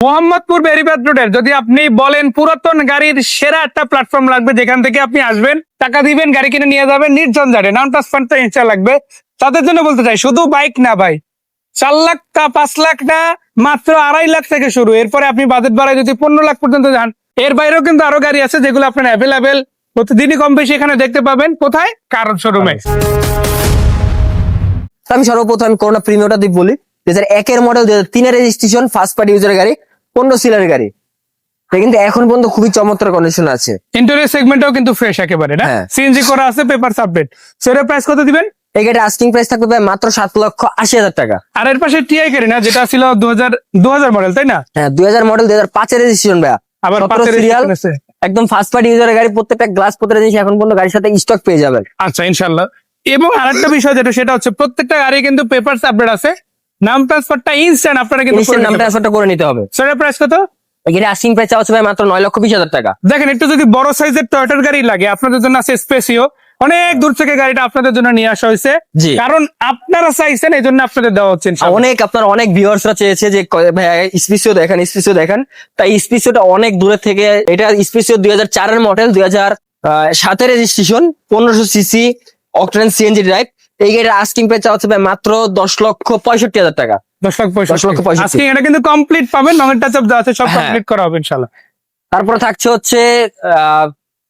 মোহাম্মদপুর বেরিবাদ রোডের যদি আপনি বলেন পুরাতন গাড়ির সেরা একটা প্ল্যাটফর্ম লাগবে, যেখান থেকে আপনি আসবেন, টাকা দিবেন, গাড়ি কিনে নিয়ে যাবেন নির্ঝঞ্ঝাটে নাম ট্রান্সফারটা ইনস্টা লাগবে। তাদের জন্য বলতে চাই, শুধু বাইক না ভাই, চার লাখ টা, পাঁচ লাখ না মাত্র আড়াই লাখ থেকে শুরু। এরপরে আপনি বাজেট বাড়ায় যদি পনেরো লাখ পর্যন্ত যান, এর বাইরেও কিন্তু আরও গাড়ি আছে যেগুলো আপনার অ্যাভেলেবেল প্রতিদিনই কম বেশি এখানে দেখতে পাবেন। কোথায়? কারণ শোরুমে। আমি সর্বপ্রথম করোনা প্রিমিয়ামটা দিয়ে বলি। দুই হাজার একের মডেল দুই হাজার তিনের রেজিস্ট্রেশন ফার্স্ট পার্টি ইউজারের গাড়ি। পনেরো গাড়ি। কিন্তু এখন পর্যন্ত খুবই চমৎকার কন্ডিশন আছে। ইন্টারিয়র সেগমেন্টও কিন্তু ফ্রেশ একেবারে না? হ্যাঁ। সিএনজি করা আছে পেপার আপডেট সেটার প্রাইস কত দিবেন? এই আস্কিং প্রাইস থাকবে মাত্র সাত লক্ষ আশি হাজার টাকা। আর এর পাশে টিআই গাড়ি না? যেটা ছিল দু হাজার দু হাজার মডেল তাই না? হ্যাঁ দুই হাজার মডেল দুই হাজার পাঁচের রেজিস্ট্রেশন ভাইয়া। আবার serial। একদম ফার্স্ট পার্টি ইউজারের গাড়ি প্রত্যেকটা গ্লাস প্রত্যেকটা জিনিস এখন পর্যন্ত গাড়ির সাথে স্টক পেয়ে যাবেন। আচ্ছা ইনশাল্লাহ এবং আরেকটা বিষয় যেটা সেটা হচ্ছে প্রত্যেকটা গাড়ি কিন্তু পেপার আপডেট আছে। নাম ট্রান্সফারটা ইনস্ট্যান্ট আপনারা কিন্তু নাম ট্রান্সফারটা করে নিতে হবে। সেটার প্রাইস কত? আস্কিং প্রাইস হচ্ছে ভাই মাত্র নয় লক্ষ বিশ হাজার টাকা। দেখেন একটু যদি বড় সাইজের টয়টার গাড়ি লাগে আপনাদের জন্য আছে স্পেসিও অনেক দূর থেকে গাড়িটা আপনাদের জন্য নিয়ে আসা হয়েছে। কারণ আপনারা চাইছেন এই জন্য আপনাদের দেওয়া হচ্ছে অনেক আপনার অনেক ভিউয়ার্সরা চেয়েছে যে ভাই স্পিসিও দেখেন স্পিসিও দেখেন। তাই স্পিসিওটা অনেক দূরে থেকে এটা স্পিসিও দুই হাজার চারের মডেল দুই হাজার সাতের রেজিস্ট্রেশন পনেরোশো সিসি অকটেন সিএনজি ড্রাইভ এই গাড়ির আস্কিং প্রাইস চাওয়া হচ্ছে ভাই মাত্র দশ লক্ষ পঁয়ষট্টি হাজার টাকা। দশ লক্ষ পঁয়ষট্টি। আজকে এটা কিন্তু কমপ্লিট পাবেন রঙের টাচ আপ যা আছে সব হ্যাঁ। কমপ্লিট করা হবে ইনশাল্লাহ তারপরে থাকছে হচ্ছে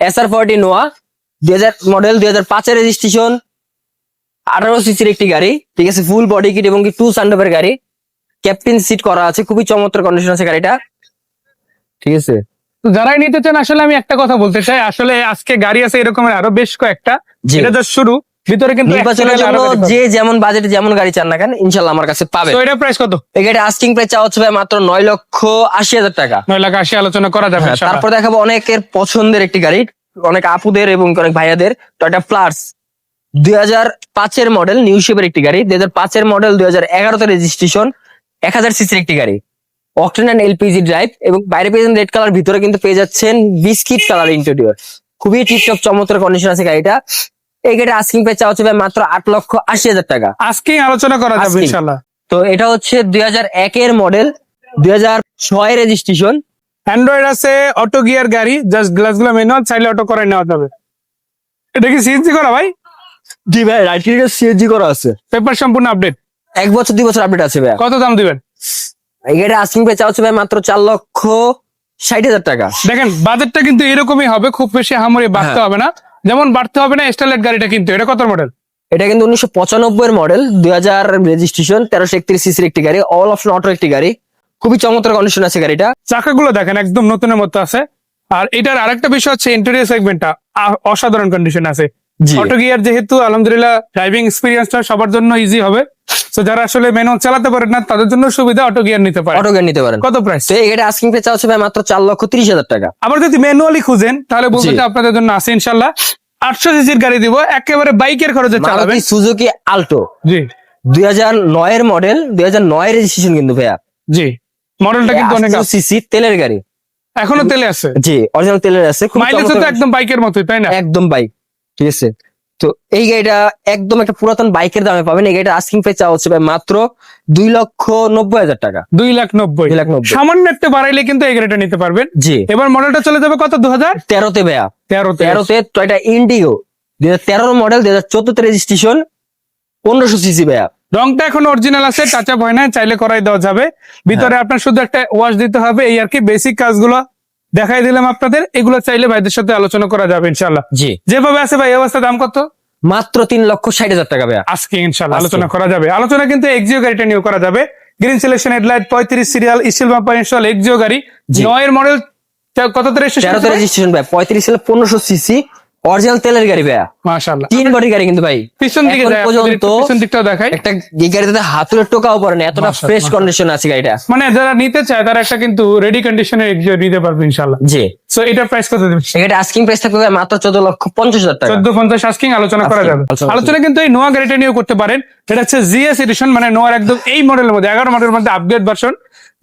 এস আর ফোরটি নোয়া দুই হাজার মডেল দুই হাজার পাঁচের রেজিস্ট্রেশন আঠারো সিসির একটি গাড়ি ঠিক আছে ফুল বডি কিট এবং কি টু সানডেপের গাড়ি। ক্যাপ্টেন সিট করা আছে খুবই চমৎকার কন্ডিশন আছে গাড়িটা। ঠিক আছে? তো যারাই নিতে চান আসলে আমি একটা কথা বলতে চাই আসলে আজকে গাড়ি আছে এরকমের আরও বেশ কয়েকটা। এটা শুরু। ভিতরে কিন্তু নির্বাচনের জন্য। যে যেমন বাজেটে যেমন গাড়ি চান না কেন ইনশাল্লাহ আমার কাছে পাবে তো এটা প্রাইস কত? এই গাড়ি আস্কিং প্রাইস চাওয়া হচ্ছে মাত্র নয় লক্ষ আশি হাজার টাকা। নয় লাখ আশি আলোচনা করা যাবে হ্যাঁ, তারপর দেখাবো অনেকের পছন্দের একটি গাড়ি অনেক আপুদের এবং অনেক ভাইয়াদের টয়টা প্লাস দুই হাজার পাঁচের মডেল নিউ শেপের একটি গাড়ি দুই হাজার পাঁচের মডেল দুই হাজার এগারোতে রেজিস্ট্রেশন এক হাজার সিসির একটি গাড়ি। অকটেন অ্যান্ড এলপিজি ড্রাইভ এবং বাইরে পেয়েছেন রেড কালার ভিতরে কিন্তু পেয়ে যাচ্ছেন বিস্কিট কালার ইন্টেরিয়র খুবই টিপটপ চমৎকার কন্ডিশন আছে গাড়িটা। এই গাড়ির আস্কিং প্রাইস চাওয়া হচ্ছে ভাই মাত্র আট লক্ষ আশি হাজার টাকা। আজকে আলোচনা করা যাবে আজকেই। ইনশাল্লাহ তো এটা হচ্ছে দুই হাজার একের মডেল দুই হাজার ছয় রেজিস্ট্রেশন অ্যান্ড্রয়েড আছে অটো গিয়ার গাড়ি জাস্ট গ্লাসগুলো ম্যানুয়াল চাইলে অটো করে নেওয়া যাবে। এটা কি সিএনজি করা ভাই? জি ভাই রাইট সিএনজি করা আছে। পেপার সম্পূর্ণ আপডেট এক বছর দুই বছর আপডেট আছে ভাই কত দাম দিবেন? এই গাড়ির আস্কিং প্রাইস চাওয়া হচ্ছে ভাই মাত্র চার লক্ষ ষাট হাজার টাকা। দেখেন বাজেটটা কিন্তু এরকমই হবে খুব বেশি হামরি বাড়তে হ্যাঁ। হবে না। যেমন বাড়তে হবে না স্টাইলেট গাড়িটা কিন্তু এটা কত মডেল এটা কিন্তু উনিশশো পঁচানব্বই এর মডেল দুই হাজার রেজিস্ট্রেশন তেরোশো একত্রিশ সিসির একটি গাড়ি অল অপশন অটো একটি গাড়ি। খুবই চমৎকার কন্ডিশন আছে গাড়িটা। চাকাগুলো দেখেন একদম নতুনের মতো আছে। আর এটার আরেকটা বিষয় হচ্ছে ইন্টেরিয়ার সেগমেন্টটা অসাধারণ কন্ডিশন আছে। অটো গিয়ার যেহেতু আলহামদুলিল্লাহ ড্রাইভিং এক্সপিরিয়েন্সটা সবার জন্য ইজি হবে। তো যারা আসলে ম্যানুয়াল চালাতে পারেন না তাদের জন্য সুবিধা অটো গিয়ার নিতে পারে অটো গাড়ি নিতে পারেন। কত প্রাইস তো গাড়ির আস্কিং প্রাইস চাওয়া ভাই মাত্র চার লক্ষ তিরিশ হাজার টাকা। আবার যদি ম্যানুয়ালি খুঁজেন তাহলে বলতে জি। চাই আপনাদের জন্য আছে ইনশাল্লাহ। আটশো সিসির গাড়ি দিব একেবারে বাইকের খরচে চালাবেন। Suzuki Alto. জি। দুই হাজার নয়ের মডেল দুই হাজার নয় রেজিস্ট্রেশন কিন্তু ভাইয়া। জি। মডেলটা কিন্তু অনেক আছে। সিসি তেলের গাড়ি। এখনও তেলে আছে? জি অরিজিনাল তেলের আছে মাইলেজ তো একদম বাইকের মতোই তাই না? একদম বাইক। ঠিক আছে? তো এই গাড়িটা একদম একটা পুরাতন বাইকের দামে পাবেন। এই গাড়িটা আস্কিং প্রাইস চাওয়া হচ্ছে ভাই মাত্র দুই লক্ষ নব্বই হাজার টাকা। দুই লাখ নব্বই। দুই লাখ নব্বই। সামান্য একটু বাড়াইলে কিন্তু এই গাড়িটা নিতে পারবেন। জি। এবার মডেলটা চলে যাবে কত? দু হাজার তেরোতে ভাইয়া। তেরো তেরোতে টয়টা ইন্ডিগো দুই হাজার তেরোর মডেল দুই হাজার চোদ্দতে রেজিস্ট্রেশন পনেরোশো সিসি ভাইয়া। রংটা এখন অরিজিনাল আছে টাচ আপ হয় না চাইলে করাই দেওয়া যাবে। ভিতরে আপনার শুধু একটা ওয়াশ দিতে হবে এই আর কি বেসিক কাজগুলো। দেখাই দিলাম আপনাদের এগুলো চাইলে ভাইদের সাথে আলোচনা করা যাবে ইনশাল্লাহ জি। যেভাবে আছে ভাই অবস্থা দাম কত? মাত্র তিন লক্ষ ষাট হাজার টাকা ভাই আজকে ইনশাল্লাহ আলোচনা করা যাবে। আলোচনা কিন্তু এক্সিও গাড়িটা নিয়েও করা যাবে। গ্রিন সিলেকশন হেডলাইট পঁয়ত্রিশ serial steel bumper install Axio গাড়ি। নয়ের মডেল কত তেরোতে রেজিস্ট্রেশন ভাই? পঁয়ত্রিশ সালে পনেরোশো সিসি অরিজিনাল তেলের গাড়ি ভাইয়া। মাশাআল্লাহ। তিন বডি গাড়ি কিন্তু ভাই। পিছন দিকে পর্যন্ত পিছন দিকটাও দেখাই। একটা এই গাড়িতে হাতুড়ের টোকাও পড়ে না এতটা ফ্রেশ কন্ডিশন আছে গাড়িটা। মানে যারা নিতে চায় তারা একটা কিন্তু রেডি কন্ডিশনে এক্সিও নিতে পারবে ইনশাল্লাহ জি। সো এটার প্রাইস কত দেবেন গাড়িটা আস্কিং প্রাইস থাকবে মাত্র চোদ্দ লক্ষ পঞ্চাশ হাজার টাকা। চোদ্দ পঞ্চাশ আস্কিং আলোচনা করা যাবে। আলোচনা কিন্তু এই নোয়া গাড়িটা নিয়েও করতে পারেন। এটা হচ্ছে জিএস এডিশন মানে নোয়ার একদম এই মডেলের মধ্যে এগারো মডেলের মধ্যে আপগ্রেড ভার্সন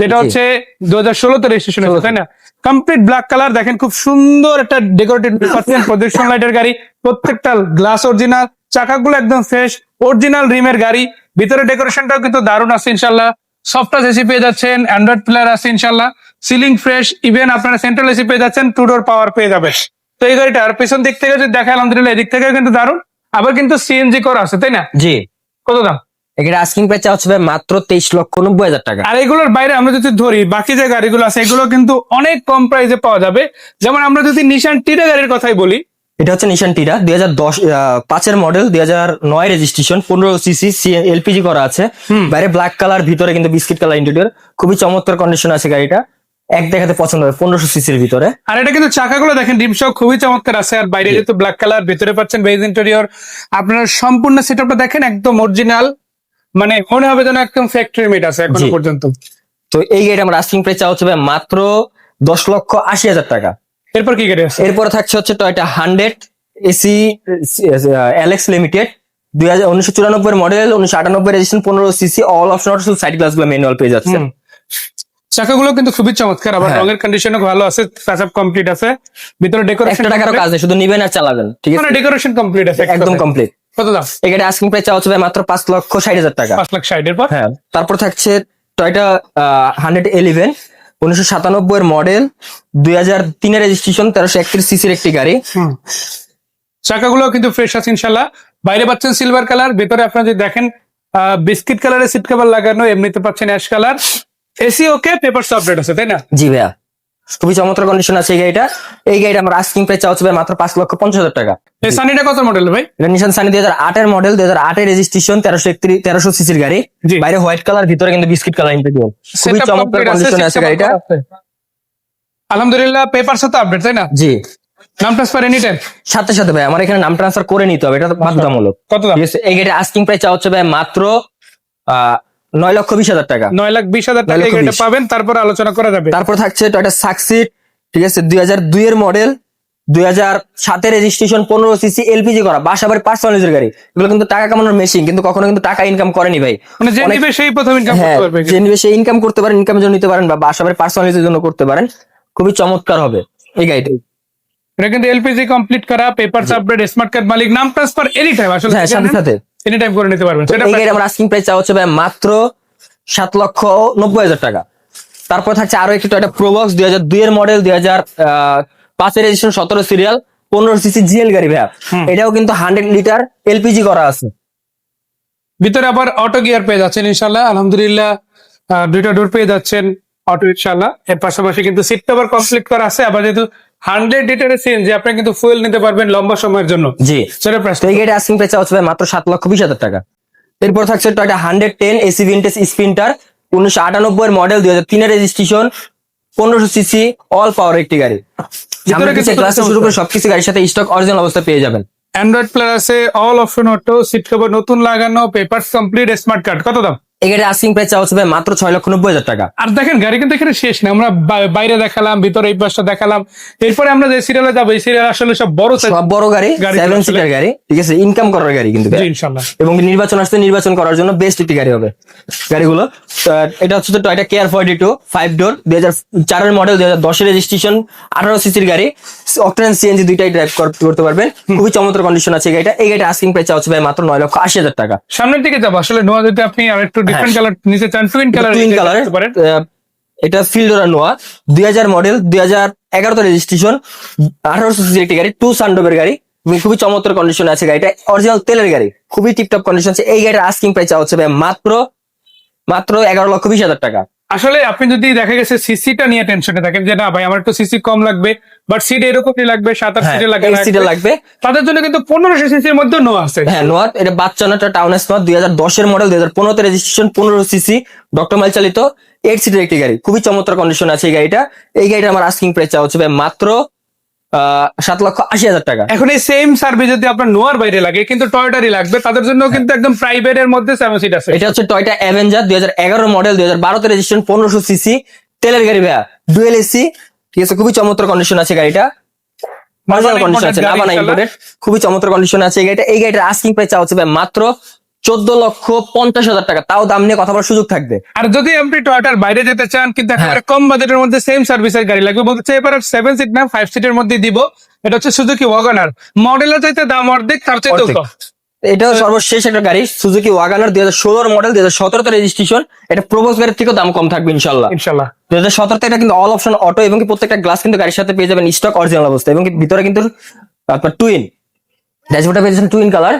যেটা হচ্ছে দু হাজার ষোলোতে রেজিস্ট্রেশন হয়েছে 16 তাই না? কমপ্লিট ব্ল্যাক কালার দেখেন খুব সুন্দর একটা ডেকোরেটেড পাচ্ছেন প্রজেকশন লাইটের গাড়ি প্রত্যেকটা গ্লাস অরিজিনাল চাকাগুলো একদম ফ্রেশ অরিজিনাল রিমের গাড়ি। ভিতরে ডেকোরেশনটাও কিন্তু দারুণ আছে ইনশাল্লাহ সফট টাচ এসি পেয়ে যাচ্ছেন অ্যান্ড্রয়েড প্লেয়ার আছে ইনশাল্লাহ সিলিং ফ্রেশ ইভেন আপনারা সেন্ট্রাল এসি পেয়ে যাচ্ছেন টু ডোর পাওয়ার পেয়ে যাবে তো এই গাড়িটার পেছন দিক থেকে যদি দেখা আলহামদুলিল্লাহ এদিক থেকে কিন্তু দারুণ। আবার কিন্তু সিএনজি করা আছে তাই না? জি। কত দাম? এখানে আস্কিং প্রাইস চাওয়া হচ্ছে মাত্র তেইশ লক্ষ নব্বই হাজার টাকা। আর এগুলোর বাইরে আমরা যদি ধরি বাকি যে গাড়িগুলো আছে এগুলো কিন্তু অনেক কম প্রাইসে পাওয়া যাবে। যেমন আমরা যদি নিশান টিটা গাড়ির কথাই বলি এটা হচ্ছে নিশান টিরা দুই হাজার দশ পাঁচের মডেল দুই হাজার নয় রেজিস্ট্রেশন পনেরো সিসি এলপিজি করা আছে। বাইরে ব্ল্যাক কালার ভিতরে কিন্তু বিস্কিট কালার ইন্টেরিয়র খুবই চমৎকার কন্ডিশন আছে গাড়িটা। এক দেখাতে পছন্দ হবে পনেরোশো সিসির ভিতরে। আর এটা কিন্তু চাকাগুলো দেখেন ডিম খুবই চমৎকার আছে। আর বাইরে যেহেতু ব্ল্যাক কালার ভিতরে পাচ্ছেন বেজ ইন্টেরিয়র আপনার সম্পূর্ণ সেটআপটা দেখেন একদম অরিজিনাল মানে মনে হবে যেন একদম ফ্যাক্টরি মেড আছে এখনও জি। পর্যন্ত তো এই গাড়ি আমার আস্কিং প্রাইস চাওয়া হচ্ছে ভাই মাত্র দশ লক্ষ আশি হাজার টাকা এরপর কি গাড়ি আছে এরপরে থাকছে হচ্ছে Toyota hundred AC Alex limited দুই হাজার উনিশশো চুরানব্বই মডেল উনিশশো আটানব্বই রেজিস্ট্রেশন পনেরো সিসি অল অপশন শুধু সাইড গ্লাসগুলো ম্যানুয়াল পেয়ে যাচ্ছে হুম। চাকাগুলো কিন্তু খুবই চমৎকার আবার হ্যাঁ। রঙের কন্ডিশনও ভালো আছে টাচআপ কমপ্লিট আছে ভিতরে ডেকোরেশন একটা টাকারও কাজ নেই শুধু নিবেন আর চালাবেন ঠিক মানে আছে ডেকোরেশন কমপ্লিট আছে এক একদম কথায়। কমপ্লিট কত দাম? এই গাড়ি আস্কিং প্রাইস চাওয়া হচ্ছে মাত্র পাঁচ লক্ষ ষাট হাজার টাকা। পাঁচ লাখ ষাট এরপর হ্যাঁ। তারপর থাকছে টয়টা হান্ড্রেড ইলেভেন উনিশশো সাতানব্বই এর মডেল দুই হাজার তিনের রেজিস্ট্রেশন তেরোশো একত্রিশ সিসির একটি গাড়ি। চাকাগুলো কিন্তু ফ্রেশ আছে ইনশাল্লাহ। বাইরে পাচ্ছেন সিলভার কালার ভিতরে আপনারা যদি দেখেন বিস্কিট কালারের সিট কভার লাগানো এমনিতে পাচ্ছেন ash colour AC okay paper update আছে তাই না? জি ভাইয়া। খুবই চমৎকার কন্ডিশন আছে এই গাড়িটা। এই গাড়িটা আমার আস্কিং প্রাইস চাওয়া ভাই মাত্র পাঁচ লক্ষ পঞ্চাশ হাজার টাকা। এই সানিটা কত মডেল ভাই? এটা নিশান সানি দুই হাজার আটের মডেল দুই হাজার আটের রেজিস্ট্রেশন তেরোশো একত্রিশ তেরোশো সিসির গাড়ি। বাইরে হোয়াইট কালার ভিতরে কিন্তু বিস্কিট কালার ইন্টেরিয়র খুবই চমৎকার কন্ডিশন আছে গাড়িটা। আলহামদুলিল্লাহ পেপার সাথে আপডেট তাই না? জি। নাম ট্রান্সফার এনি টাইম সাথে সাথে ভাই আমার এখানে নাম ট্রান্সফার করে নিতে হবে এটা তো বাধ্যতামূলক। কত দাম? এই গাড়িটা আস্কিং প্রাইস চাওয়া হচ্ছে ভাই মাত্র নয় লক্ষ বিশ হাজার টাকা। নয় লাখ বিশ হাজার টাকা। পাবেন তারপর আলোচনা করা যাবে। তারপর থাকছে টয়টা সাকসিড ঠিক আছে? দুই হাজার দুই এর মডেল দুই হাজার সাতের রেজিস্ট্রেশন পনেরো সিসি এলপিজি করা বাসা বাড়ির পার্সোনালিজের গাড়ি। এগুলো কিন্তু টাকা কামানোর মেশিন কিন্তু কখনো কিন্তু টাকা ইনকাম করেনি ভাই। মানে যে নিবে সেই প্রথম ইনকাম হ্যাঁ করতে পারবে। যে নিবে সে ইনকাম করতে পারেন ইনকামের জন্য নিতে পারেন বা বাসা বাড়ির পার্সোনালিটির জন্য করতে পারেন। খুবই চমৎকার হবে এই গাড়িটা। এটা কিন্তু এলপিজি কমপ্লিট করা পেপার আপডেট স্মার্ট কার্ড মালিক নাম ট্রান্সফার এনি টাইম আসলে হ্যাঁ সাথে সাথে। এনি টাইম করে নিতে পারবেন। সেটা এই গাড়ি আমার আস্কিং প্রাইস চাওয়া হচ্ছে ভাই মাত্র সাত লক্ষ নব্বই হাজার টাকা। তারপর থাকছে আরও একটি টয়টা প্রোবক্স দুই হাজার দুই এর মডেল দুই হাজার পাঁচের রেজিস্ট্রেশন সতেরো সিরিয়াল পনেরো সিসি জিএল গাড়ি ভাইয়া। এটাও কিন্তু হান্ড্রেড লিটার এলপিজি করা আছে। ভিতরে আবার অটো গিয়ার পেয়ে যাচ্ছেন ইনশাল্লাহ আলহামদুলিল্লাহ দুইটা ডোর পেয়ে যাচ্ছেন অটো ইনশাল্লাহ এর পাশাপাশি কিন্তু সিট কভার কমপ্লিট করা আছে। আবার যেহেতু হান্ড্রেড লিটারের সিএনজি আপনি কিন্তু ফুয়েল নিতে পারবেন লম্বা সময়ের জন্য। জি। সেটা প্রাইস এই গাড়ি আস্কিং প্রাইস হচ্ছে মাত্র সাত লক্ষ বিশ হাজার টাকা। এরপর থাকছে Toyota hundred ten AC vintage Sprinter উনিশশো আটানব্বই এর মডেল দুই হাজার তিনের রেজিস্ট্রেশন পনেরোশো সিসি অল পাওয়ার একটি গাড়ি। ক্লাসে শুরু করে সবকিছু গাড়ির সাথে স্টক অরিজিনাল অবস্থা পেয়ে যাবেন। অ্যান্ড্রয়েড প্লেয়ার আছে all option auto seat cover নতুন লাগানো পেপার কমপ্লিট স্মার্ট কার্ড কত দাম? এই গাড়ির আস্কিং প্রাইস চাওয়া হচ্ছে মাত্র ছয় লক্ষ নব্বই হাজার টাকা। আর দেখেন গাড়ি কিন্তু এখানে শেষ না আমরা বাইরে দেখালাম ভিতরে এই পাশটা দেখালাম। এরপরে আমরা যে সিরিয়ালে যাব এই সিরিয়াল আসলে সব বড় সব বড় গাড়ি গাড়ি সেভেন সিটার গাড়ি ঠিক আছে? ইনকাম করার গাড়ি কিন্তু ইনশাল্লাহ। এবং নির্বাচন আসতে নির্বাচন করার জন্য বেস্ট একটি গাড়ি হবে। গাড়িগুলো এটা হচ্ছে তো টয়টা কেয়ার ফর্টি টু ফাইভ ডোর দুই হাজার চারের মডেল দুই হাজার দশের রেজিস্ট্রেশন আঠারো সিসির গাড়ি। অক্টেন সিএনজি দুইটাই ড্রাইভ করতে পারবেন। খুবই চমৎকার কন্ডিশন আছে এই গাড়িটা। এই গাড়িটা আস্কিং প্রাইস হচ্ছে মাত্র নয় লক্ষ আশি হাজার টাকা। সামনের দিকে যাব। আসলে নোয়া যদি আপনি আর একটু ডিফারেন্ট কালার নিচে চান টুইন কালার টুইন কালার এটা ফিল্ডোরা নোয়া দুই হাজার মডেল দুই হাজার এগারোতে রেজিস্ট্রেশন আঠারোশো সিসির একটি গাড়ি টু সানডোবের গাড়ি খুবই চমৎকার কন্ডিশন আছে গাড়িটা অরিজিনাল তেলের গাড়ি খুবই টিপটপ কন্ডিশন আছে। এই গাড়িটা আস্কিং প্রাইস হচ্ছে মাত্র মাত্র এগারো লক্ষ বিশ হাজার টাকা। আসলে আপনি যদি দেখা গেছে সিসিটা নিয়ে টেনশনে থাকেন যে না ভাই আমার একটু সিসি কম লাগবে বাট সিট এরকমই লাগবে সাত আট সিটে লাগবে হ্যাঁ, সিটে লাগবে। তাদের জন্য কিন্তু পনেরোশো সিসির মধ্যে নো আছে। হ্যাঁ নোয়া এটা বাচ্চানাটা টাউন স্মার্ট দুই হাজার দশের মডেল দুই হাজার পনেরোতে রেজিস্ট্রেশন পনেরো সিসি ডক্টর মাইল চালিত এইট সিটের একটি গাড়ি। খুবই চমৎকার কন্ডিশন আছে এই গাড়িটা। এই গাড়িটা আমার আস্কিং প্রাইস চাওয়া হচ্ছে মাত্র সাত লক্ষ আশি হাজার টাকা। এখন এই সেম সার্ভিস যদি আপনার নোয়ার বাইরে লাগে কিন্তু টয়টারই লাগবে তাদের জন্য কিন্তু একদম প্রাইভেট এর মধ্যে সেভেন সিট আছে। এটা হচ্ছে টয়টা অ্যাভেঞ্জার দুই হাজার এগারো মডেল দুই হাজার বারোতে রেজিস্ট্রেশন পনেরোশো সিসি তেলের গাড়ি ভাইয়া ডুয়েল এসি ঠিক আছে খুবই চমৎকার কন্ডিশন আছে গাড়িটা। খুবই চমৎকার কন্ডিশন আছে এই গাড়িটা। এই গাড়িটার আস্কিং প্রাইস চাওয়া হচ্ছে মাত্র চোদ্দ লক্ষ পঞ্চাশ হাজার টাকা। তাও দাম নিয়ে কথা বলার সুযোগ থাকবে। আর যদি আপনি টয়টার বাইরে যেতে চান কিন্তু হ্যাঁ। কম বাজেটের মধ্যে সেম সার্ভিসের গাড়ি লাগবে বলতে চাই এবার সেভেন সিট না ফাইভ সিটের মধ্যে দিব। এটা হচ্ছে সুজুকি ওয়াগনার মডেলের চাইতে দাম অর্ধেক তার চাইতে এটাও সর্বশেষ একটা গাড়ি সুজুকি ওয়াগানার দুই হাজার ষোলোর মডেল দুই হাজার সতেরোতে রেজিস্ট্রেশন এটা প্রবোজ গাড়ির থেকেও দাম কম থাকবে ইনশাল্লাহ ইনশাল্লাহ দুই হাজার সতেরোতে এটা কিন্তু অল অপশন অটো এবং প্রত্যেকটা গ্লাস কিন্তু গাড়ির সাথে পেয়ে যাবেন স্টক অরিজিনাল অবস্থা এবং ভিতরে কিন্তু আপনার টুইন ড্যাশবোর্ডটা পেয়ে যাচ্ছেন টুইন কালার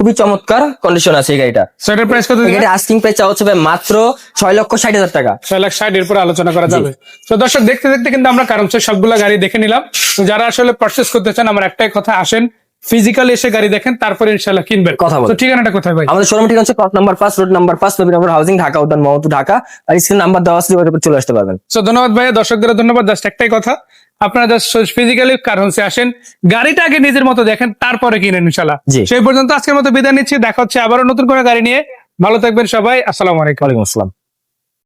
খুবই চমৎকার কন্ডিশন আছে এই গাড়িটা। সো এটার প্রাইস কত দিবেন? আস্কিং প্রাইস চাওয়া হচ্ছে ভাই মাত্র ছয় লক্ষ ষাট হাজার টাকা। ছয় লাখ ষাট এরপর আলোচনা করা যাবে। তো দর্শক দেখতে দেখতে কিন্তু আমরা কারণ সবগুলা গাড়ি দেখে নিলাম। তো যারা আসলে পার্চেস করতে চান আমার একটাই কথা আসেন ফিজিক্যালি এসে গাড়ি দেখেন তারপরে ইনশাল্লাহ কিনবেন। কথা বলেন। তো ঠিকানাটা কোথায় ভাই? আমাদের শোরুম ঠিক আছে কট নাম্বার পাঁচ রোড নাম্বার পাঁচ নবীনগর হাউজিং ঢাকা উদ্যান মহতু ঢাকা। আর স্ক্রিন নাম্বার দেওয়া আছে চলে আসতে পারবেন। সো ধন্যবাদ ভাইয়া দর্শকদের ধন্যবাদ। জাস্ট একটাই কথা আপনারা জাস্ট ফিজিক্যালি কারণসে আসেন গাড়িটা আগে নিজের মতো দেখেন তারপরে কিনেন ইনশাল্লাহ জি। সেই পর্যন্ত আজকের মতো বিদায় নিচ্ছি দেখা হচ্ছে আবারও নতুন করে গাড়ি নিয়ে। ভালো থাকবেন সবাই আসসালামু আলাইকুম। আসসালাম।